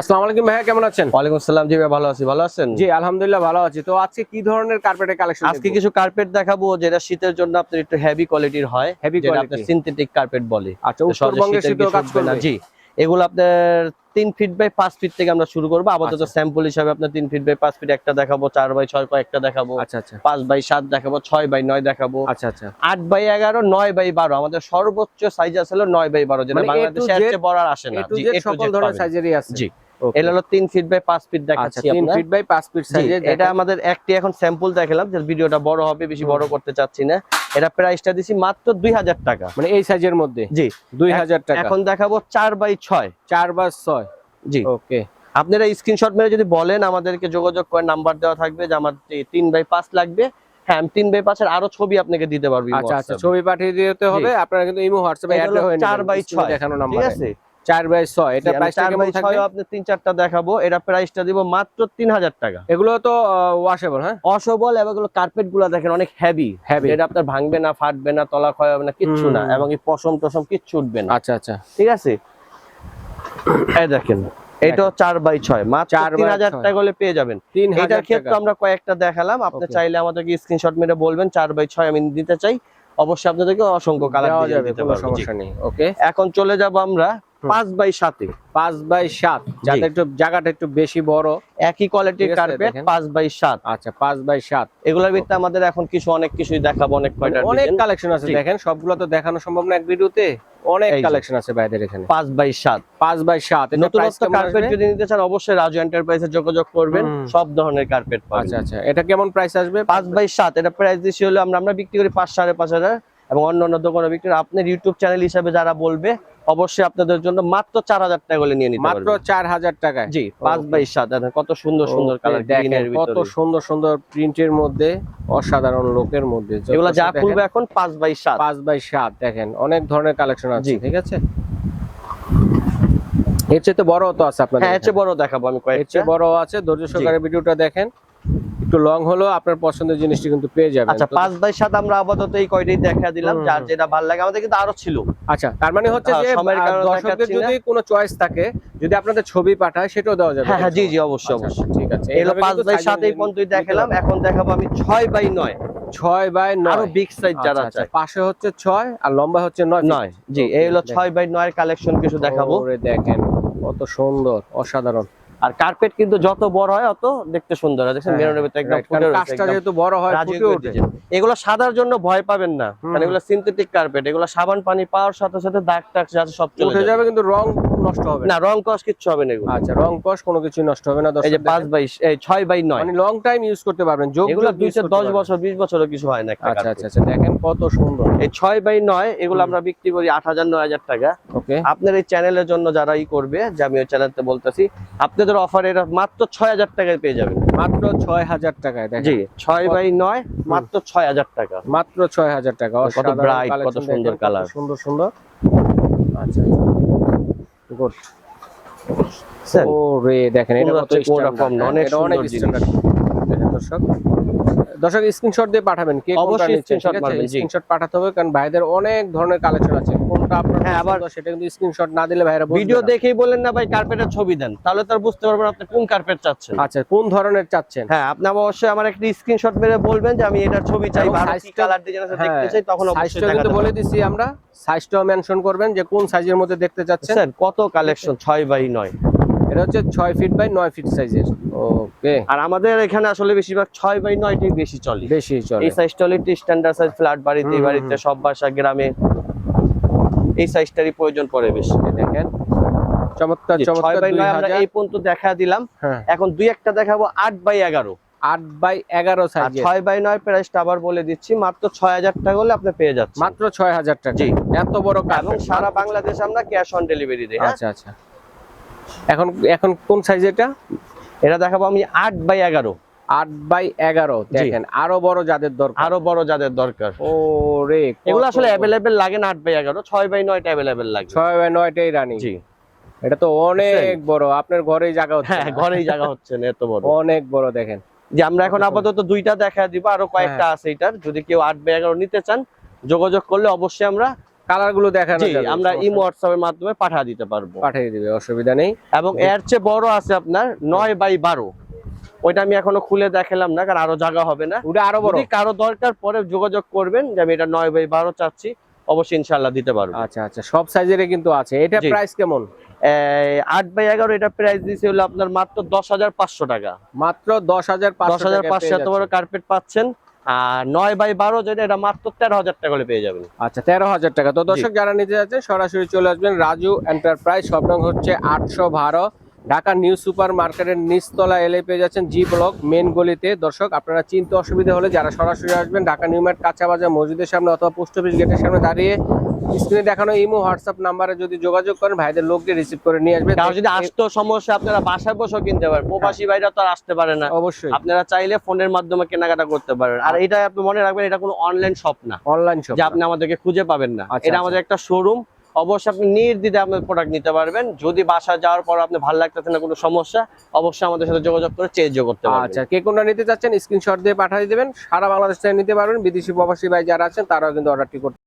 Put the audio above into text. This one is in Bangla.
আসসালামু আলাইকুম ভাইয়া কেমন আছেন? ওয়ালাইকুম আসসালাম জি ভাই ভালো আছি। ভালো আছেন? জি আলহামদুলিল্লাহ ভালো আছি। তো আজকে কি ধরনের কার্পেটের কালেকশন আজকে কিছু কার্পেট দেখাবো যেটা শীতের জন্য আপনার একটু হেভি কোয়ালিটির হয় সিনথেটিক কার্পেট বলে। আচ্ছা উত্তরবঙ্গের শীতেও কাজ করবে। জি এগুলো আপনার তিন ফিট বাই পাঁচ ফিট থেকে আমরা শুরু করব। আপাতত আচ্ছা। স্যাম্পল হিসাবে আপনার তিন ফিট বাই পাঁচ ফিট একটা দেখাবো চার বাই ছয় কয়েকটা দেখাবো আচ্ছা আচ্ছা। পাঁচ বাই সাত দেখাবো ছয় বাই নয় দেখাবো আচ্ছা আচ্ছা। আট বাই এগারো নয় বাই বারো। আমাদের সর্বোচ্চ সাইজ আছে হলো নয় বাই বারো যেটা মানে বাংলাদেশে বড় আর আসে না। জি, সকল ধরনের সাইজেরই আছে। জি. এটা হলো তিন ফিট বাই পাঁচ ফিট আচ্ছা দেখাচ্ছি তিন আপনার। ফিট বাই পাঁচ ফিট জি, সাইজের এটা আমাদের একটি এখন স্যাম্পল দেখালাম যে ভিডিওটা বড় হবে বেশি বড় করতে চাচ্ছি না। এটা প্রাইসটা দিছি মাত্র দুই হাজার টাকা। মানে এই সাইজের মধ্যে? জি। দুই হাজার টাকা। এখন দেখাবো চার বাই ছয়। চার বা ছয়? জি। ওকে আপনারা স্ক্রিনশট মেরে যদি বলেন আমাদেরকে যোগাযোগ করে নাম্বার দেওয়া থাকবে যে আমার তি- তিন বাই পাঁচ লাগবে। হ্যাঁ তিন বাই পাঁচের আরও ছবি আপনাকে দিতে পারব আচ্ছা আচ্ছা ছবি পাঠিয়ে দিতে হবে। আপনারা কিন্তু ইমো হোয়াটসঅ্যাপে অ্যাড হয়ে চার নেবেন বাই স্ক্রিনে ছয়। দেখানো ঠিক আছে? চার বাই ছয় জি, এটা আমি চার বাই ছয় আপনি তিন চারটা দেখাবো এটা প্রাইসটা দিব মাত্র তিন হাজার টাকা। এগুলো তো ওয়াশেবল হ্যাঁ? এবং এগুলো কার্পেটগুলা দেখেন অনেক হেভি। এটা আপনার ভাঙবে না ফাটবে না তলা ক্ষয় হবে না কিচ্ছু না। এবং এই পশম টসম কিচ্ছু উঠবে না। আচ্ছা আচ্ছা। ঠিক আছে? এই দেখেন এটাও চার বাই ছয় মাত্র চার তিন হাজার টাকা হলে পেয়ে যাবেন। এটার ক্ষেত্রে আমরা কয়েকটা দেখালাম। আপনি চাইলে আমাদেরকে স্ক্রিনশট মেরে বলবেন চার বাই ছয় আমি দিতে চাই। অবশ্যই আপনাদেরকে অসংখ্য কালার যাবে দিতে পারব। সমস্যা নেই ওকে এখন চলে যাব আমরা। পাঁচ বাই সাতে পাঁচ বাই সাত। যাতে একটু জায়গাটা একটু বেশি বড়। একই কোয়ালিটির কার্পেট পাঁচ বাই সাত। আচ্ছা পাঁচ বাই সাত। এগুলোর ভিতরে আমাদের এখন কিছু অনেক কিছুই দেখাবো অনেক কয়টা অনেক কালেকশন আছে দেখেন। সবগুলো তো দেখানো সম্ভব না এক ভিডিওতে। অনেক কালেকশন আছে ভাইদের এখানে। পাঁচ বাই সাত। পাঁচ বাই সাত। নতুনত্ব কার্পেট যদি নিতে চান অবশ্যই রাজু এন্টারপ্রাইজে যোগাযোগ করবেন। সব ধরনের কার্পেট আচ্ছা আচ্ছা। এটা কেমন প্রাইস আসবে? পাঁচ বাই সাত। এটা প্রাইস দিচ্ছি হলো আমরা আমরা বিক্রি করি পাঁচ সাড়ে পাঁচ হাজার এবং অন্য অন্য দোকানে বিক্রি করি। আপনার ইউটিউব চ্যানেল হিসাবে যারা বলবে অবশ্যই আপনাদের জন্য মাত্র চার হাজার টাকা করে নিয়ে নিতে মাত্র চার হাজার টাকায়। জি পাঁচ Okay. বাই সাত। কত সুন্দর সুন্দর কালার দেখেন কত সুন্দর সুন্দর প্রিন্টের মধ্যে অসাধারণ লোকের মধ্যে এগুলো যা খুলবে এখন পাঁচ বাই সাত। পাঁচ বাই সাত দেখেন অনেক ধরনের কালেকশন আছে ঠিক আছে? এর চেয়ে তো বড় তো আছে আপনাদের হ্যাঁ এর চেয়ে বড় দেখাবো আমি এর চেয়ে বড় আছে ধৈর্য সহকারে ভিডিওটা দেখেন। একটু লং হলো আপনার পছন্দের জিনিসটি কিন্তু পেয়ে যাবেন। আচ্ছা তো- পাঁচ বাই সাত আমরা আপাতত এই কয়টাই দেখা দিলাম যার যেটা ভালো লাগে। আমাদের কিন্তু আরও ছিল। আচ্ছা তার মানে হচ্ছে হ্যাঁ, যে সময়ের কারণে দর্শকদের যদি কোনো চয়েস থাকে যদি আপনাদের ছবি পাঠায় সেটাও দেওয়া যাবে। হ্যাঁ হ্যাঁ জি জি অবশ্যই আচ্ছা, অবশ্যই। ঠিক আছে। এইভাবে পাঁচ বাই size সাত এই নিতে পর্যন্তই দেখালাম। এখন দেখাবো আমি ছয় বাই নয়। ছয় বাই নয়। আরও বিগ সাইজ যারা আচ্ছা, আচ্ছা, চায়। পাশে হচ্ছে ছয় আর লম্বা হচ্ছে নয়। নয় জি এই হলো। ছয় বাই নয়ের কালেকশন কিছু দেখাবো। ওরে দেখেন কত সুন্দর অসাধারণ। আর কার্পেট কিন্তু যত বড় হয় অত দেখতে সুন্দর হয়। দেখছেন হ্যাঁ, মেরুনের ভিতরে একদম ফুটে রয়েছে, কাজটা যেহেতু বড় হয় ফুটে ওঠে। এগুলো সাদার জন্য ভয় পাবেন না কারণ এগুলো সিনথেটিক কার্পেট এগুলো সাবান পানি পাওয়ার সাথে সাথে দাগ টাগ যা সব চলে উঠে যাবে। যাবে কিন্তু রং নষ্ট হবে না। রং কস কিচ্ছু হবে না এগুলো। আচ্ছা রং কস কোনো কিছু নষ্ট হবে না এই যে দর্শক পাঁচ দেখেন। বাই এই ছয় বাই নয়। মানে লং টাইম ইউজ করতে পারবেন যোগ এগুলো যোগ use দুইশো করতে দশ পারবেন। বছর বিশ বছরও কিছু হয় না আচ্ছা আচ্ছা আচ্ছা দেখেন কত সুন্দর। এই ছয় বাই নয় এগুলো আমরা বিক্রি করি আট হাজার নয় হাজার টাকা। ওকে। আপনার এই চ্যানেলের জন্য যারা ই করবে যে আমি ওই চ্যানেলতে বলতেছি আপনাদের অফার এটা মাত্র ছয় হাজার টাকায় পেয়ে যাবেন। মাত্র ছয় হাজার টাকায় জি ছয় বাই নয় মাত্র ছয় হাজার টাকা। মাত্র ছয় হাজার টাকা কত সুন্দর কালার সুন্দর সুন্দর। আচ্ছা গুড ও রে দেখেন এটা কত এটা অনেক সুন্দর জিনিস। দর্শক। দর্শক স্ক্রিনশট দিয়ে পাঠাবেন কে অবশ্যই আছে? মারবেন, স্ক্রিনশট পাঠাতে হবে কারণ ভাইদের অনেক ধরনের কালেকশন আছে। কোনটা আপনার হ্যাঁ, আবার- সেটা কিন্তু স্ক্রিনশট না দিলে ভাইরা ভিডিও দেখেই বলেন না ভাই কার্পেটের ছবি দেন। তাহলে তার বুঝতে পারবেন আপনি কোন কার্পেট চাচ্ছেন। আচ্ছা কোন ধরনের চাচ্ছেন? হ্যাঁ আপনি অবশ্যই আমার একটা স্ক্রিনশট মেরে বলবেন যে আমি এটার ছবি চাই ভালো কি কালার ডিজাইন আছে দেখতে হ্যাঁ, চাই তখন অবশ্যই কিন্তু দেখাতে বলে। দিছি আমরা। সাইজটাও মেনশন করবেন যে কোন সাইজের মধ্যে দেখতে চাচ্ছেন। স্যার কত কালেকশন ছয় বাই নয়। এটা হচ্ছে ছয় ফিট বাই নয় ফিট সাইজের ওকে আর আমাদের এখানে আসলে বেশিরভাগ ছয় বাই নয়টাই বেশি চলে। বেশি চলে। এই সাইজটা হলো স্ট্যান্ডার্ড সাইজ ফ্ল্যাট বাড়িতে বাড়িতে সব বাসা গ্রামে এই সাইজটারই প্রয়োজন পড়ে বেশি। দেখেন। চমৎকার চমৎকার আমরা এই পর্যন্ত দেখা দিলাম। হ্যাঁ। এখন দুই একটা দেখাবো আট বাই এগারো। আট বাই এগারো আর সাইজের ছয় বাই নয় প্রাইসটা আবার বলে দিচ্ছি মাত্র ছয় হাজার টাকা হলে আপনি পেয়ে যাচ্ছেন। মাত্র ছয় হাজার টাকা। জি। এত বড় এবং সারা বাংলাদেশে আমরা ক্যাশ অন ডেলিভারি দিই আচ্ছা আচ্ছা। এখন এখন কোন সাইজ এটা? এটা দেখাবো আমি আট বাই এগারো। আট বাই এগারো দেখেন আরও বড় যাদের দরকার। আরও বড় যাদের দরকার। ও রে এগুলো আসলে অ্যাভেলেবেল লাগে না আট বাই এগারো ছয় বাই নয়টা অ্যাভেলেবেল লাগে। ছয় বাই নয়টাই রানি জি। এটা তো অনেক বড় আপনার ঘরেই জায়গা হচ্ছে হ্যাঁ ঘরেই জায়গা হচ্ছে না এত বড়। অনেক বড় দেখেন। যে আমরা এখন আপাতত দুইটা দেখা দিব আরও কয়েকটা হ্যাঁ। আছে এটার। যদি কেউ আট বাই এগারো নিতে চান যোগাযোগ করলে অবশ্যই আমরা কালারগুলো দেখানো যাবে আমরা ইমো। হোয়াটসঅ্যাপের মাধ্যমে পাঠিয়ে দিতে পারব। পাঠিয়ে দিবে অসুবিধা নেই। এবং এর চেয়ে বড় আছে আপনার নয় বাই বারো। ওইটা আমি এখনও খুলে দেখালাম না কারণ আরও জায়গা হবে না। ওটা আরও বড়। কারও দরকার পরে যোগাযোগ করবেন যে আমি এটা নয় বাই বারো চাচ্ছি অবশ্যই ইনশাল্লাহ দিতে পারব। আচ্ছা আচ্ছা সব সাইজেরই কিন্তু আছে। এটা প্রাইস কেমন? আট বাই এগারো এটা প্রাইস দিয়েছে হলো আপনার মাত্র দশ হাজার পাঁচশো টাকা। মাত্র দশ হাজার দশ হাজার পাঁচশো এত বড় কার্পেট পাচ্ছেন। আর নয় বাই বারো যেটা এটা মাত্র তেরো হাজার টাকা করে পেয়ে যাবেন। আচ্ছা তেরো হাজার টাকা। তো দর্শক যারা নিতে যাচ্ছেন সরাসরি চলে আসবেন রাজু এন্টারপ্রাইজ সব রং হচ্ছে আটশো বারো। ঢাকা নিউ সুপার মার্কেটের নিচতলা এলে পেয়ে যাচ্ছেন জি ব্লক মেন গলিতে। দর্শক আপনারা চিনতে অসুবিধা হলে যারা সরাসরি আসবেন ঢাকা নিউ মার্ট কাঁচা বাজার মসজিদের সামনে অথবা পোস্ট অফিস গেটের সামনে দাঁড়িয়ে স্ক্রিনে দেখানো ইমো হোয়াটসঅ্যাপ নাম্বারে যদি যোগাযোগ করেন ভাইদের লোককে রিসিভ করে নিয়ে আসবে কারও যদি আসতেও সমস্যা আপনারা বাসায় বসেও কিনতে পারেন। প্রবাসী ভাইরা তো আর আসতে পারে না। অবশ্যই। আপনারা চাইলে ফোনের মাধ্যমে কেনাকাটা করতে পারেন। আর এটা আপনি মনে রাখবেন এটা কোনো অনলাইন শপ না। অনলাইন শপ যে আপনি আমাদেরকে খুঁজে পাবেন না। আচ্ছা, এটা আচ্ছা। আমাদের একটা শোরুম অবশ্যই আপনি নির্দ্বিধে আপনার প্রোডাক্ট নিতে পারবেন। যদি বাসা যাওয়ার পর আপনি ভালো লাগতেছে না কোনো সমস্যা অবশ্যই আমাদের সাথে যোগাযোগ করে চেঞ্জও করতে পারবেন। আচ্ছা কে কোনটা নিতে চাচ্ছেন স্ক্রিনশট দিয়ে পাঠিয়ে দিবেন। সারা বাংলাদেশ থেকে নিতে পারবেন। বিদেশি প্রবাসী ভাই যারা আছেন তারাও কিন্তু অর্ডারটি করতে